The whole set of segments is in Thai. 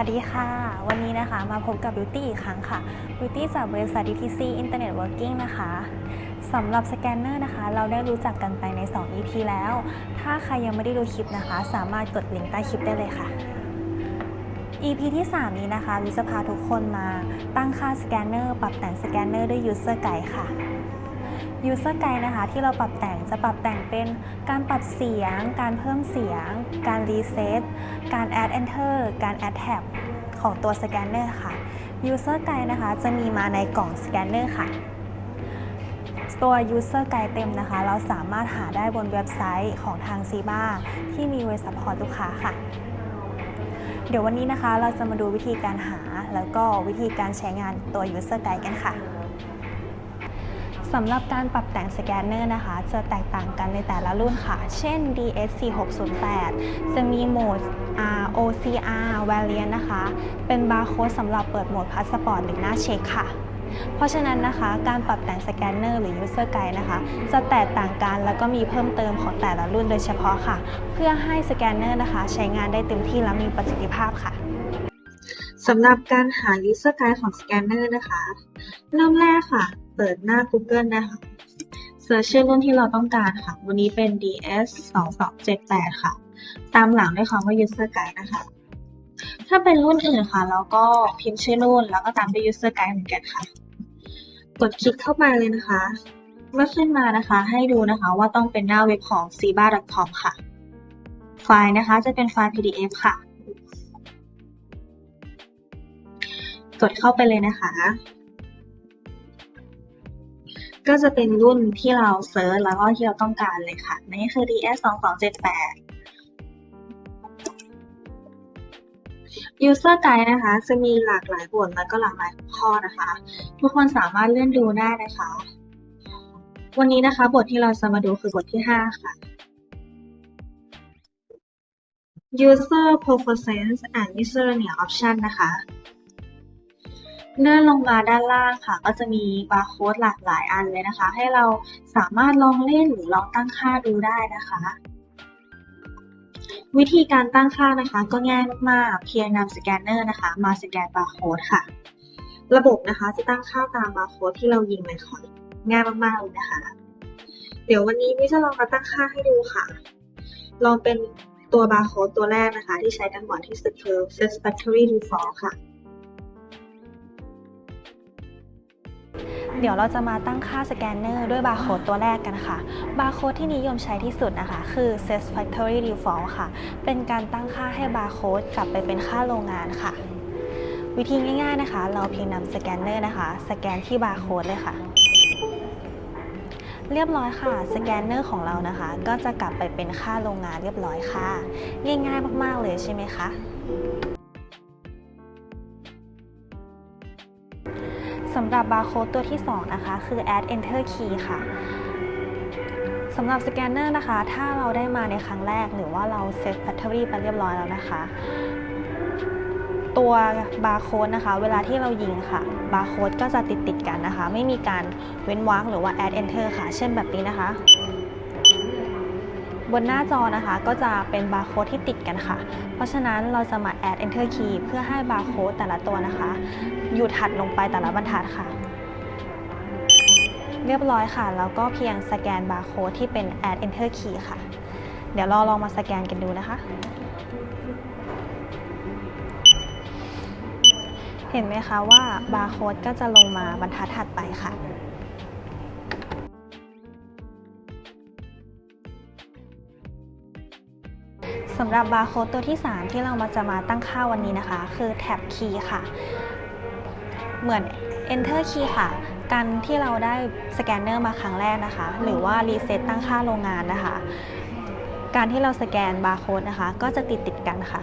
วัสดีค่ะ วันนี้นะคะมาพบกับ Beauty อีกครั้งค่ะ Beauty จากบริษัท DTC Internet Working นะคะสำหรับสแกนเนอร์นะคะ เราได้รู้จักกันไปใน 2 EP แล้ว ถ้าใครยังไม่ได้ดูคลิปนะคะ สามารถกดลิงก์ใต้คลิปได้เลยค่ะ EP ที่ 3 นี้นะคะวิจะพาทุกคนมาตั้งค่าสแกนเนอร์ปรับแต่งสแกนเนอร์ด้วย User Guide ค่ะ User Guide นะคะ ที่เราปรับแต่งจะปรับแต่งเป็นการปรับเสียง การเพิ่มเสียง การรีเซ็ตการ add enter การ add tab ของตัวสแกนเนอร์ค่ะ User Guide นะคะ จะมีมาในกล่องสแกนเนอร์ค่ะ ตัว User Guide เต็มนะคะ เราสามารถหาได้บนเว็บไซต์ของทาง c ีบ้าที่มีไว้ซัพพอร์ตลูกค้าค่ะ เดี๋ยววันนี้นะคะเราจะมาดูวิธีการหาแล้วก็วิธีการใช้งานตัว User Guide กันค่ะ สำหรับการปรับแต่งสแกนเนอร์นะคะ จะแตกต่างกันในแต่ละรุ่นค่ะ เช่น DS4608 จะมีโหมด ROCR Variant นะคะ เป็นบาร์โค้ดสำหรับเปิดโหมดพาสปอร์ตหรือหน้าเช็คค่ะเพราะฉะนั้นนะคะ การปรับแต่งสแกนเนอร์หรือ User Guide นะคะ จะแตกต่างกันแล้วก็มีเพิ่มเติมของแต่ละรุ่นโดยเฉพาะค่ะ เพื่อให้สแกนเนอร์นะคะ ใช้งานได้เต็มที่และมีประสิทธิภาพค่ะ สำหรับการหา user guide ของสแกนเนอร์นะคะ เริ่มแรกค่ะ เปิดหน้า Google นะคะเสิร์ชชื่อรุ่นที่เราต้องการค่ะ วันนี้เป็น DS 2 2 7 8ค่ะ ตามหลังด้วยคำว่า user guide นะคะ ถ้าเป็นรุ่นอื่นค่ะ แล้วก็พิมพ์ชื่อรุ่น แล้วก็ตามด้วย user guide เหมือนกันค่ะ กดคลิกเข้าไปเลยนะคะ เมื่อขึ้นมานะคะ ให้ดูนะคะว่าต้องเป็นหน้าเว็บของ c b a c o m ค่ะ ไฟล์นะคะจะเป็นไฟล์ PDF ค่ะ กดเข้าไปเลยนะคะ ก็จะเป็นรุ่นที่เราเซิร์ชแล้วก็ที่เราต้องการเลยค่ะนี่คือ DS 2 2 7 8 User Guide นะคะ จะมีหลากหลายบทแล้วก็หลากหลายข้อนะคะ ทุกคนสามารถเลื่อนดูได้นะคะ วันนี้นะคะบทที่เราจะมาดูคือบทที่ 5 ค่ะ User Preference and Miscellaneous Option นะคะ เลื่อนลงมาด้านล่างค่ะ ก็จะมีบาร์โค้ดหลากหลายอันเลยนะคะ ให้เราสามารถลองเล่นหรือลองตั้งค่าดูได้นะคะ วิธีการตั้งค่านะคะ ก็ง่ายมากๆ เพียงนำสแกนเนอร์นะคะ มาสแกนบาร์โค้ดค่ะ ระบบนะคะจะตั้งค่าตามบาร์โค้ดที่เรายิงเลยค่ะง่ายมากๆเลยนะคะ เดี๋ยววันนี้วิจะลองมาตั้งค่าให้ดูค่ะ ลองเป็นตัวบาร์โค้ดตัวแรกนะคะ ที่ใช้กันบ่อยที่สุดคือ Satisfactory Default ค่ะ เดี๋ยวเราจะมาตั้งค่าสแกนเนอร์ด้วยบาร์โค้ดตัวแรกกันค่ะ บาร์โค้ดที่นิยมใช้ที่สุดนะคะ คือ Set Factory Default ค่ะ เป็นการตั้งค่าให้บาร์โค้ดกลับไปเป็นค่าโรงงานค่ะ วิธีง่ายๆนะคะ เราเพียงนำสแกนเนอร์นะคะ สแกนที่บาร์โค้ดเลยค่ะ เรียบร้อยค่ะ สแกนเนอร์ของเรานะคะ ก็จะกลับไปเป็นค่าโรงงานเรียบร้อยค่ะ ง่ายๆมากๆเลยใช่ไหมคะำหรับบาร์โค้ดตัวที่ 2 นะคะ คือ add enter key ค่ะสำหรับสแกนเนอร์นะคะ ถ้าเราได้มาในครั้งแรก หรือว่าเราเซตแบตเตอรี่ไปเรียบร้อยแล้วนะคะ ตัวบาร์โค้ดนะคะ เวลาที่เรายิงค่ะ บาร์โค้ดก็จะติดติดกันนะคะ ไม่มีการเว้นวรรคหรือว่า add enter ค่ะ เช่นแบบนี้นะคะ บนหน้าจอนะคะก็จะเป็นบาร์โค้ดที่ติดกันค่ะ เพราะฉะนั้นเราจะมา add enter key เพื่อให้บาร์โค้ดแต่ละตัวนะคะ อยู่ถัดลงไปแต่ละบรรทัดค่ะ เรียบร้อยค่ะ แล้วก็เพียงสแกนบาร์โค้ดที่เป็น add enter key ค่ะ เดี๋ยวเราลองมาสแกนกันดูนะคะ เห็นไหมคะว่าบาร์โค้ดก็จะลงมาบรรทัดถัดไปค่ะ สำหรับบาร์โค้ดตัวที่ 3 ที่เรามาจะมาตั้งค่าวันนี้นะคะ คือ tab key ค่ะ เหมือน enter key ค่ะ การที่เราได้สแกนเนอร์มาครั้งแรกนะคะ หรือว่ารีเซ็ตตั้งค่าโรงงานนะคะ การที่เราสแกนบาร์โค้ดนะคะ ก็จะติดติดกันค่ะ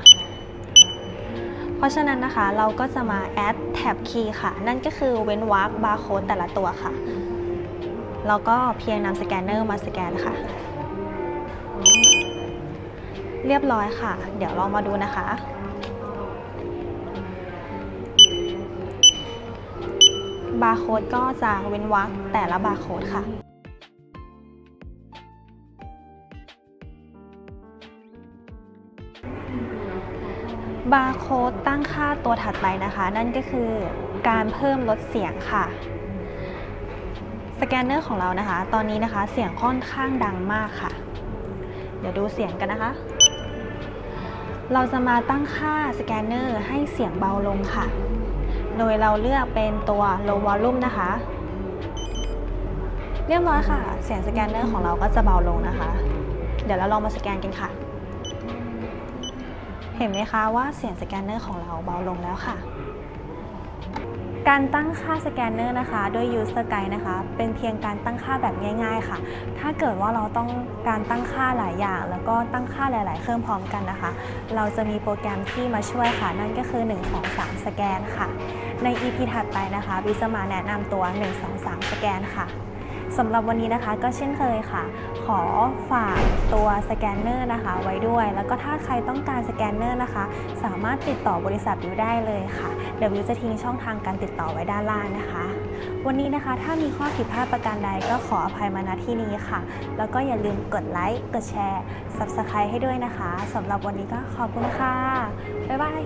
เพราะฉะนั้นนะคะเราก็จะมา add tab key ค่ะ นั่นก็คือเว้นวรรคบาร์โค้ดแต่ละตัวค่ะ แล้วก็เพียงนำสแกนเนอร์มาสแกนค่ะ เรียบร้อยค่ะ เดี๋ยวเรามาดูนะคะ บาร์โค้ดก็จะเว้นวรรคแต่ละบาร์โค้ดค่ะบาร์โค้ดตั้งค่าตัวถัดไปนะคะ นั่นก็คือการเพิ่มลดเสียงค่ะ สแกนเนอร์ของเรานะคะ ตอนนี้นะคะเสียงค่อนข้างดังมากค่ะ เดี๋ยวดูเสียงกันนะคะ เราจะมาตั้งค่าสแกนเนอร์ให้เสียงเบาลงค่ะ โดยเราเลือกเป็นตัว low volume นะคะ เรียบร้อยค่ะ เสียงสแกนเนอร์ของเราก็จะเบาลงนะคะ เดี๋ยวเราลองมาสแกนกันค่ะ เห็นไหมคะว่าเสียงสแกนเนอร์ของเราเบาลงแล้วค่ะ การตั้งค่าสแกนเนอร์นะคะด้วย User Guide นะคะ เป็นเพียงการตั้งค่าแบบง่าย ๆ ค่ะ ถ้าเกิดว่าเราต้องการตั้งค่าหลายอย่าง แล้วก็ตั้งค่าหลาย ๆ เครื่องพร้อมกันนะคะ เราจะมีโปรแกรมที่มาช่วยค่ะ นั่นก็คือ 1 2 3 สแกนค่ะ ใน EP ถัดไปนะคะบิสมาแนะนำตัว 1 2 3 สแกนค่ะ สำหรับวันนี้นะคะก็เช่นเคยค่ะ ขอฝากตัวสแกนเนอร์นะคะไว้ด้วย แล้วก็ถ้าใครต้องการสแกนเนอร์นะคะ สามารถติดต่อบริษัทวิวได้เลยค่ะเดี๋ยววิวจะทิ้งช่องทางการติดต่อไว้ด้านล่างนะคะ วันนี้นะคะถ้ามีข้อผิดพลาดประการใดก็ขออภัยมาณที่นี้ค่ะ แล้วก็อย่าลืมกดไลค์กดแชร์ Subscribe ให้ด้วยนะคะสำหรับวันนี้ก็ขอบคุณค่ะบ๊ายบาย